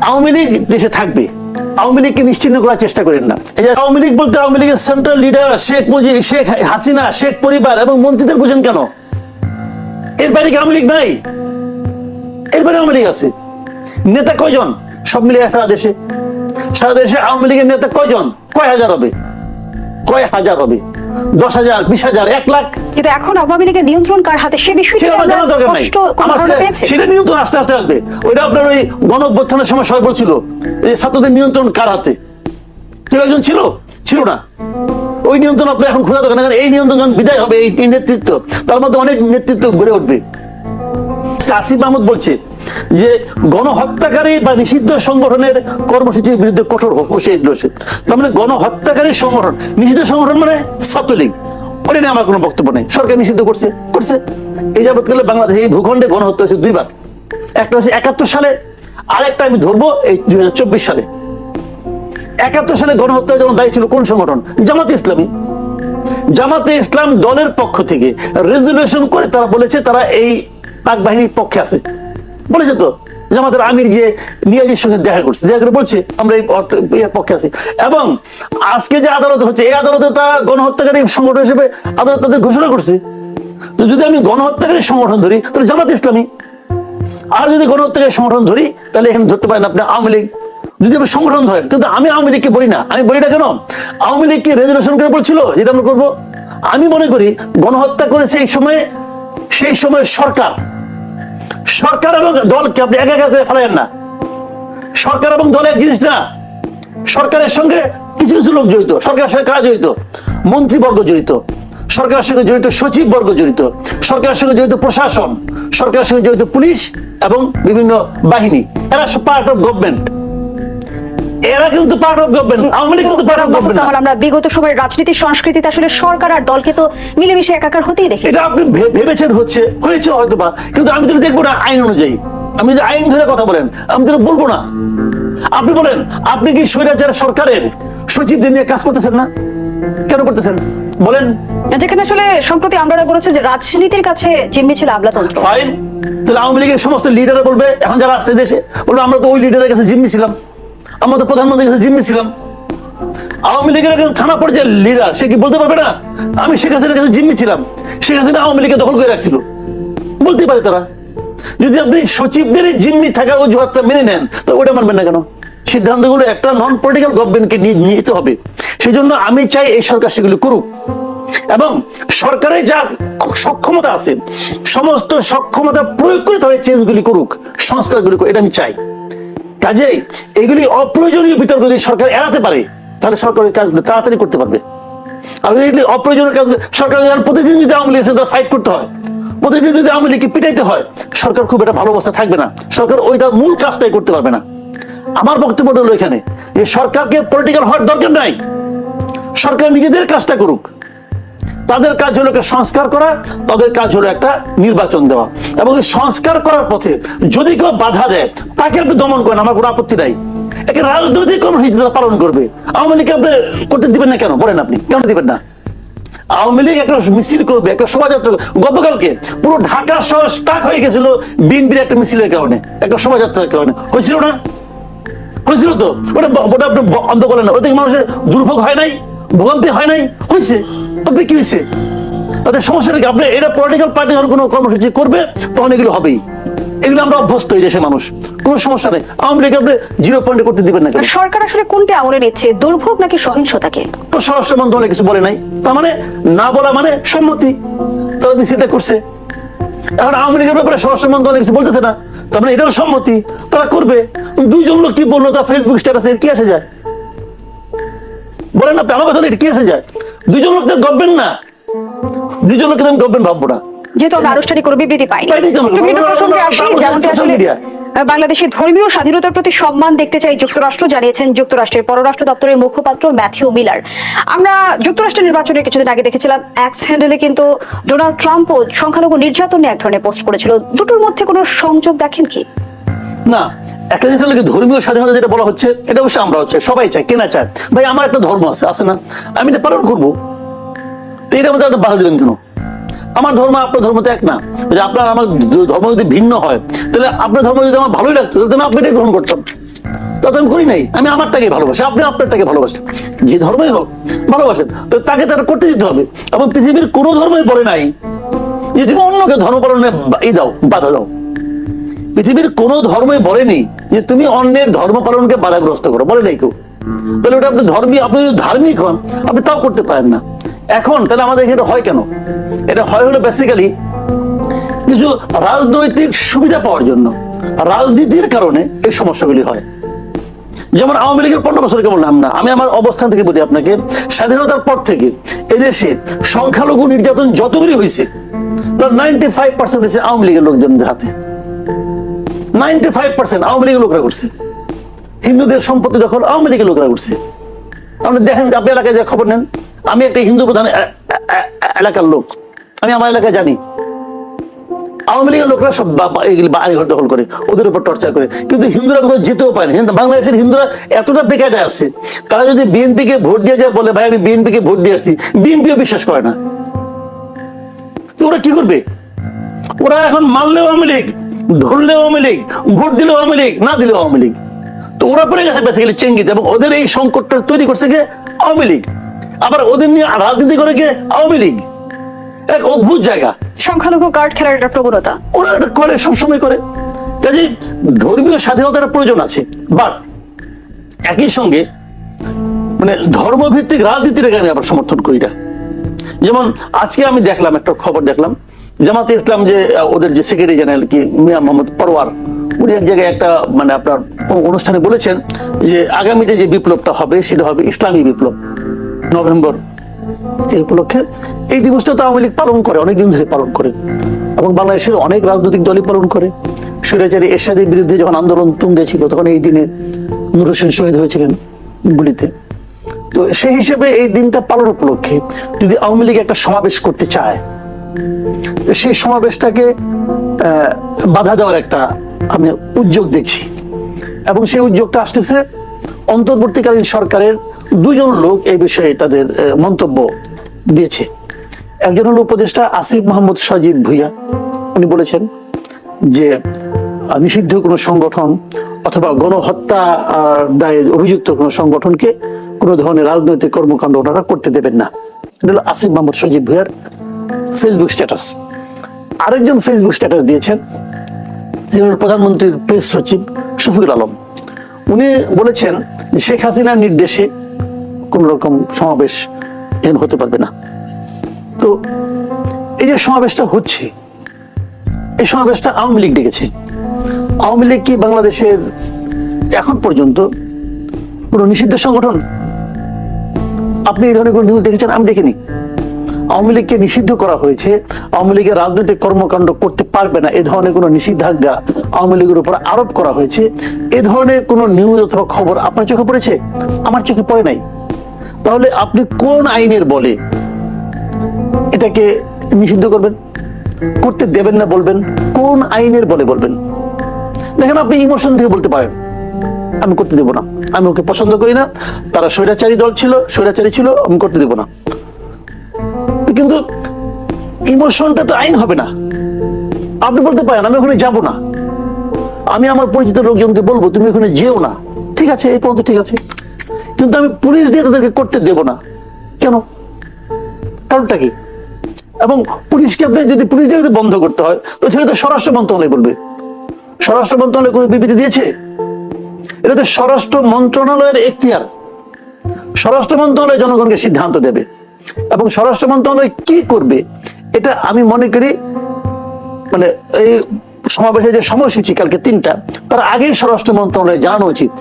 আওয়ামী লীগ দেশে থাকবে। আওয়ামী লীগকে নিশ্চিন্ন করার চেষ্টা করেন না। এই যে আওয়ামী লীগ বলতে আওয়ামী লীগের সেন্ট্রাল লিডার শেখ মুজিব শেখ হাসিনা, শেখ পরিবার এবং মন্ত্রীদের বুঝেন কেন? এর বাইরে কি আওয়ামী লীগ নাই? এর বাইরে আওয়ামী লীগ আছে। নেতা কয়জন? সব মিলিয়ে সারা দেশে। সারা দেশে আওয়ামী লীগের নেতা কয়জন? কয় হাজার হবে? কয় হাজার হবে? দশ হাজার বিশ হাজার এক লাখ। কিন্তু এখন আওয়ামী লীগের নিয়ন্ত্রণ কার হাতে সে বিষয়টি সেটা দরকার নাই। নিয়ন্ত্রণ আস্তে আস্তে আসবে। ওইটা আপনার ওই গণ অভ্যুত্থানের সময় সবাই বলছিল এই ছাত্রদের নিয়ন্ত্রণ কার হাতে? কেউ একজন ছিল? ছিল না। ওই নিয়ন্ত্রণ আপনি এখন খোঁজা দরকার কারণ এই নিয়ন্ত্রণ যখন বিদায় হবে এই এই নেতৃত্ব তার মধ্যে অনেক নেতৃত্ব গড়ে উঠবে। আসিফ মাহমুদ বলছে যে গণহত্যাকারী বা নিষিদ্ধ সংগঠনের কর্মসূচির বিরুদ্ধে কঠোর হুঁশিয়ারি রয়েছে। তার মানে গণহত্যাকারী সংগঠন, নিষিদ্ধ সংগঠন মানে ছাত্রলীগ। ওটা নিয়ে আমার কোনো বক্তব্য নেই। সরকার নিষিদ্ধ করছে করছে। এই যাবৎকালে বাংলাদেশে এই ভূখণ্ডে গণহত্যা হয়েছে দুইবার। একটা হচ্ছে একাত্তর সালে, আরেকটা আমি ধরবো এই দুই সালে। একাত্তর সালে গণহত্যা যখন দায়ী ছিল কোন সংগঠন? জামাতে ইসলামী। জামাতে ইসলাম দলের পক্ষ থেকে রেজুলেশন করে তারা বলেছে তারা এই পাক বাহিনীর পক্ষে আছে। বলেছে তো জামাতের আমির যে নিয়াজের সঙ্গে দেখা করছে। দেখা করে বলছে, আমরা এই এর পক্ষে আছি। এবং আজকে যে আদালত হচ্ছে, এই আদালতে তারা গণহত্যাকারী সংগঠন হিসেবে আদালত তাদের ঘোষণা করছে। তো যদি আমি গণহত্যাকারী সংগঠন ধরি, তাহলে জামাত ইসলামী। আর যদি গণহত্যাকারী সংগঠন ধরি, তাহলে এখানে ধরতে পারেন আপনি আওয়ামী লীগ। যদি আপনি সংগঠন ধরেন, কিন্তু আমি আওয়ামী লীগকে বলি না। আমি বলি না কেন? আওয়ামী লীগকে রেজুলেশন করে বলছিল যেটা আমরা করব? আমি মনে করি গণহত্যা করেছে এই সময়ে, সেই সময় সরকার। সরকার এবং দলকে আপনি একা একা ফেলেন না। সরকার এবং দল এক জিনিস না সরকারের সঙ্গে কিছু কিছু লোক জড়িত, সরকারের সঙ্গে কারা জড়িত? মন্ত্রীবর্গ জড়িত, সরকারের সঙ্গে জড়িত সচিব বর্গ জড়িত, সরকারের সঙ্গে জড়িত প্রশাসন, সরকারের সঙ্গে জড়িত পুলিশ এবং বিভিন্ন বাহিনী। এরা পার্ট অফ গভর্নমেন্ট এরা কিন্তু part of government Awami League কিন্তু পার্ট অফ মাসুদ গভর্নমেন্ট আমরা বিগত সময়ের রাজনীতির সংস্কৃতিতে আসলে সরকার আর দলকে তো মিলেমিশে একাকার হতেই দেখি এটা আপনি ভেবেছেন হচ্ছে হয়েছে হয়তো বা কিন্তু আমি দেখব না আইন অনুযায়ী। আমি যে আইন ধরে কথা বলেন আমি বলব না। আপনি বলেন আপনি কি স্বৈরাচার সরকারের সচিবদের নিয়ে কাজ করতেছেন না? কেন করতেছেন? বলেন। যেখানে আসলে সম্প্রতি আমরা বলেছেন যে রাজনীতির কাছে জিম্মি ছিল আমলাতন্ত্র ফাইন। তাহলে আওয়ামী লীগের সমস্ত লিডাররা বলবে এখন যারা আছে দেশে বলবে আমরা তো ওই লিডারের কাছে জিম্মি ছিলাম। আমরা তো প্রধানমন্ত্রীর কাছে জিম্মি ছিলাম। আওয়ামী লীগের একজন থানা পর্যায়ের লিডার সে কি বলতে পারবে না? আমি শেখ হাসিনার কাছে জিম্মি ছিলাম। শেখ হাসিনা আওয়ামী লীগকে দখল করে রাখছিল। বলতেই পারে তারা। যদি আপনি সচিবদের জিম্মি থাকার অজুহাতটা মেনে নেন, তো ওটা মানবেন না কেন? সিদ্ধান্তগুলো একটা নন পলিটিক্যাল গভর্নমেন্টকে নিয়ে নিতে হবে। সেই জন্য আমি চাই এই সরকার সেগুলো করুক। এবং সরকারের যা সক্ষমতা আছে, সমস্ত সক্ষমতা প্রয়োগ করে তারা চেঞ্জগুলি করুক, সংস্কারগুলি করুক, এটা আমি চাই। কাজেই এগুলি অপ্রয়োজনীয় বিতর্ক যদি সরকার এড়াতে পারে, তাহলে সরকারের কাজগুলো তাড়াতাড়ি করতে পারবে। আর এগুলি অপ্রয়োজনীয় কাজ সরকার প্রতিদিন যদি আওয়ামী সাথে ফাইট করতে হয়, প্রতিদিন যদি আওয়ামী লীগকে পিটাইতে হয়, সরকার খুব একটা ভালো অবস্থা থাকবে না। সরকার ওই তার মূল কাজটাই করতে পারবে না। আমার বক্তব্যটা হলো এখানে যে সরকারকে পলিটিক্যাল হওয়ার দরকার নাই। সরকার নিজেদের কাজটা করুক। তাদের কাজ হলো একটা সংস্কার করা, তাদের কাজ হলো একটা নির্বাচন দেওয়া। এবং সংস্কার করার পথে যদি কেউ বাধা দেয়, তাকে আপনি দমন করেন, আমার কোনো আপত্তি নাই। একে রাজনৈতিক কর্মসূচি পালন করবে। আওয়ামী লীগকে আপনি করতে দিবেন না কেন? বলেন আপনি, কেন দিবেন না? আওয়ামী লীগ একটা মিছিল করবে, একটা শোভাযাত্রা গতকালকে পুরো ঢাকা শহর স্টাক হয়ে গেছিল বিএনপির একটা মিছিলের কারণে, একটা শোভাযাত্রার কারণে। হয়েছিল না? হয়েছিল তো? ওটা ওটা আপনি ব- অন্ধ করেন না। ওটা কি মানুষের দুর্ভোগ হয় নাই? ভোগান্তি হয় নাই? হয়েছে তবে কি হয়েছে তাদের সমস্যাটা কি? আপনি এটা পলিটিক্যাল পার্টি যখন কোনো কর্মসূচি করবে তখন এগুলো হবেই। এগুলো আমরা অভ্যস্ত এই দেশের মানুষ। কোনো সমস্যা নেই। আওয়ামী লীগ আপনি জিরো পয়েন্টে করতে দিবেন না সরকার আসলে কোনটা আমলে নিচ্ছে দুর্ভোগ নাকি সহিংসতাকে? তো স্বরাষ্ট্র মন্ত্রণালয় কিছু বলে নাই। তার মানে না বলা মানে সম্মতি। তারা মিছিলটা করছে। এখন আওয়ামী লীগের ব্যাপারে স্বরাষ্ট্র মন্ত্রণালয় কিছু বলতেছে না। তার মানে এটাও সম্মতি। তারা করবে। দুইজন লোক কি বলল? তা ফেসবুক স্ট্যাটাসে কি আসে যায়? বলেন আপনি আমার কথা এটা কি আসে যায়? দুইজন লোক গভর্নমেন্ট না। দুইজন লোককে আমি গভর্নমেন্ট ভাববো না। যেহেতু আমরা আনুষ্ঠানিক কোনো বিবৃতি পাইনি। প্রসঙ্গে আসি যেমনটি আসলে media। ধর্মীয় স্বাধীনতার প্রতি সম্মান দেখতে চাই যুক্তরাষ্ট্র জানিয়েছেন যুক্তরাষ্ট্রের পররাষ্ট্র দপ্তরের মুখপাত্র ম্যাথিউ মিলার। আমরা যুক্তরাষ্ট্রের নির্বাচনের কিছুদিন আগে দেখেছিলাম এক্স হ্যান্ডেলে কিন্তু ডোনাল্ড ট্রাম্পও সংখ্যালঘু নির্যাতন নিয়ে এক ধরনের পোস্ট করেছিল। দুটোর মধ্যে কোনো সংযোগ দেখেন কি? না একটা জিনিস হলো কি, ধর্মীয় স্বাধীনতা যেটা বলা হচ্ছে, এটা অবশ্যই আমরা হচ্ছে, সবাই চায়, কেনা চায়। ভাই, আমার একটা ধর্ম আছে আছে না? আমি এটা পালন করব। তো এটার মধ্যে একটা বাধা দিবেন কেন? আমার ধর্ম আপনার ধর্ম তো এক না। যে আপনার আমার ধর্ম যদি ভিন্ন হয়, তাহলে আপনার ধর্ম যদি আমার ভালোই লাগতো, তাহলে আমি আপনি এটাই গ্রহণ করতাম। তা তো আমি করি নাই, আমি আমারটাকে ভালোবাসি, আপনি আপনারটাকে ভালোবাসেন। যে ধর্মই হোক, ভালোবাসেন। তো তাকে তারা করতে দিতে হবে। এবং পৃথিবীর কোনো ধর্মই বলে নাই, যে তুমি অন্যকে ধর্ম পালনে বা- ই দাও, বাধা দাও। পৃথিবীর কোনো ধর্মই বলেনি যে তুমি অন্যের ধর্ম পালনকে বাধাগ্রস্ত করো। বলে নাই কেউ। তাহলে ওটা আপনি ধর্মী, আপনি যদি ধার্মিক হন, আপনি তাও করতে পারেন না। এখন তাহলে আমাদের এখানে হয় কেন? এটা হয় হলো বেসিক্যালি কিছু রাজনৈতিক সুবিধা পাওয়ার জন্য। রাজনীতির কারণে এই সমস্যাগুলি হয়। যেমন আওয়ামী লীগের পনেরো বছরকে বললাম না। আমি আমার অবস্থান থেকে বলি আপনাকে, স্বাধীনতার পর থেকে এদেশে সংখ্যালঘু নির্যাতন যতগুলি হয়েছে তার নাইনটি ফাইভ পার্সেন্ট হয়েছে আওয়ামী লীগের লোকজনদের হাতে। নাইনটি ফাইভ পার্সেন্ট আওয়ামী লীগের লোকরা করছে হিন্দুদের সম্পত্তি দখল আওয়ামী লীগের লোকরা করছে আপনি দেখেন আপনি এলাকায় যে খবর নেন, আমি একটা হিন্দু প্রধান এলাকার লোক। আমি আমার এলাকায় জানি। আওয়ামী লীগের লোকরা সব বা- বা- বাড়ি ঘর দখল করে, ওদের উপর টর্চার করে। কিন্তু হিন্দুরা কোথাও যেতেও পারে না বাংলাদেশের হিন্দুরা এতটা বেকায়দায় আছে। তারা যদি বিএনপি কে ভোট দিয়ে যায় বলে, ভাই, আমি বিএনপি কে ভোট দিয়ে আসছি। বিএনপিও বিশ্বাস করে না। ওরা কি করবে? ওরা এখন মানলেও আওয়ামী লীগ। ধরলেও আওয়ামী লীগ ভোট দিলেও আওয়ামী লীগ না দিলেও আওয়ামী লীগ। তো ওরা পড়ে গেছে বেসিক্যালি চেঙ্গিতে এবং ওদের এই সংকটটা তৈরি করছে কে? আওয়ামী লীগ। আবার ওদের নিয়ে রাজনীতি করে কে? আওয়ামী লীগ। এক অদ্ভুত জায়গা। সংখ্যালঘু কার্ড খেলার একটা প্রবণতা। ওরা এটা করে সবসময় করে। কাজে ধর্মীয় স্বাধীনতার প্রয়োজন আছে। বাট একই সঙ্গে মানে ধর্মভিত্তিক রাজনীতিটাকে আমি আবার সমর্থন করি না। যেমন আজকে আমি দেখলাম একটা খবর দেখলাম জামাতে ইসলাম যে ওদের যে সেক্রেটারি জেনারেল কি, মিয়া মোহাম্মদ পরওয়ার, উনি এক জায়গায় একটা মানে আপনার অনুষ্ঠানে বলেছেন যে, আগামীতে যে বিপ্লবটা হবে, সেটা হবে ইসলামী বিপ্লব। নভেম্বর এই উপলক্ষে এই দিবসটা তো আওয়ামী লীগ পালন করে, অনেকদিন ধরে পালন করে। এবং বাংলাদেশের অনেক রাজনৈতিক দলই পালন করে। স্বৈরাচারী এরশাদের বিরুদ্ধে যখন আন্দোলন তুঙ্গে ছিল তখন এই দিনে নুর হোসেন শহীদ হয়েছিলেন গুলিতে। তো সেই হিসেবে এই দিনটা পালন উপলক্ষে যদি আওয়ামী লীগ একটা সমাবেশ করতে চায় সেই সমাবেশটাকে বাধা দেওয়ার একটা আমি উদ্যোগ দেখছি। এবং সেই উদ্যোগটা আসতেছে অন্তর্বর্তীকালীন সরকারের দুজন লোক এই বিষয়ে তাদের মন্তব্য দিয়েছে। একজন হল উপদেষ্টা আসিফ মোহাম্মদ সজীব ভুইয়া। উনি বলেছেন যে নিষিদ্ধ কোনো সংগঠন অথবা গণহত্যা দায়ে অভিযুক্ত কোনো সংগঠনকে কোনো ধরনের রাজনৈতিক কর্মকাণ্ড ওনারা করতে দেবেন না। এটা আসিফ মোহাম্মদ সজীব ভুইয়ার ফেসবুক স্ট্যাটাস আরেকজন ফেসবুক স্ট্যাটাস দিয়েছেন, যিনি প্রধানমন্ত্রীর প্রেস সচিব শফিকুল আলম। উনি বলেছেন শেখ হাসিনার নির্দেশে কোন রকম সমাবেশ এখানে হতে পারবে না। তো এই যে সমাবেশটা হচ্ছে, এই সমাবেশটা আওয়ামী লীগ ডেকেছে। আওয়ামী লীগ কি বাংলাদেশের এখন পর্যন্ত কোনো নিষিদ্ধ সংগঠন? আপনি এই ধরনের কোনো নিউজ দেখেছেন? আমি দেখিনি। আওয়ামী লীগকে নিষিদ্ধ করা হয়েছে, আওয়ামী লীগের রাজনৈতিক কর্মকাণ্ড করতে পারবে না, এ ধরনের কোনো নিষেধাজ্ঞা আওয়ামী লীগের উপর আরোপ করা হয়েছে। এ ধরনের কোনো নিউজ অথবা খবর আপনার চোখে পড়েছে? আমার চোখে পড়ে নাই। তাহলে আপনি কোন আইনের বলে এটাকে নিষিদ্ধ করবেন? করতে দেবেন না বলবেন? কোন আইনের বলে বলবেন? দেখেন আপনি ইমোশন থেকে বলতে পারেন, আমি করতে দেব না। আমি ওকে পছন্দ করি না। তারা স্বৈরাচারী দল ছিল, স্বৈরাচারী ছিল, আমি করতে দেব না। কিন্তু ইমোশনটা তো আইন হবে না। আপনি বলতে পারেন, আমি ওখানে যাব না। আমি আমার পরিচিত লোকজনকে বলব, তুমি ওখানে যেও না। ঠিক আছে, এই পর্যন্ত ঠিক আছে। কিন্তু আমি পুলিশ দিয়ে তাদেরকে করতে দেব না। কেন? কারণটা কি? এবং পুলিশকে আপনি যদি পুলিশ দিয়ে বন্ধ করতে হয়, তো সেটা তো স্বরাষ্ট্র মন্ত্রণালয় বলবে। স্বরাষ্ট্র মন্ত্রণালয় কোনো বিবৃতি দিয়েছে? এটা তো স্বরাষ্ট্র মন্ত্রণালয়ের এখতিয়ার। স্বরাষ্ট্র মন্ত্রণালয় জনগণকে সিদ্ধান্ত দেবে। এবং স্বরাষ্ট্র মন্ত্রণালয় কি করবে? এটা আমি মনে করি মানে এই সমাবেশের যে সময়সূচি কালকে তিনটা, তার আগেই স্বরাষ্ট্র মন্ত্রণালয় জানানো উচিত।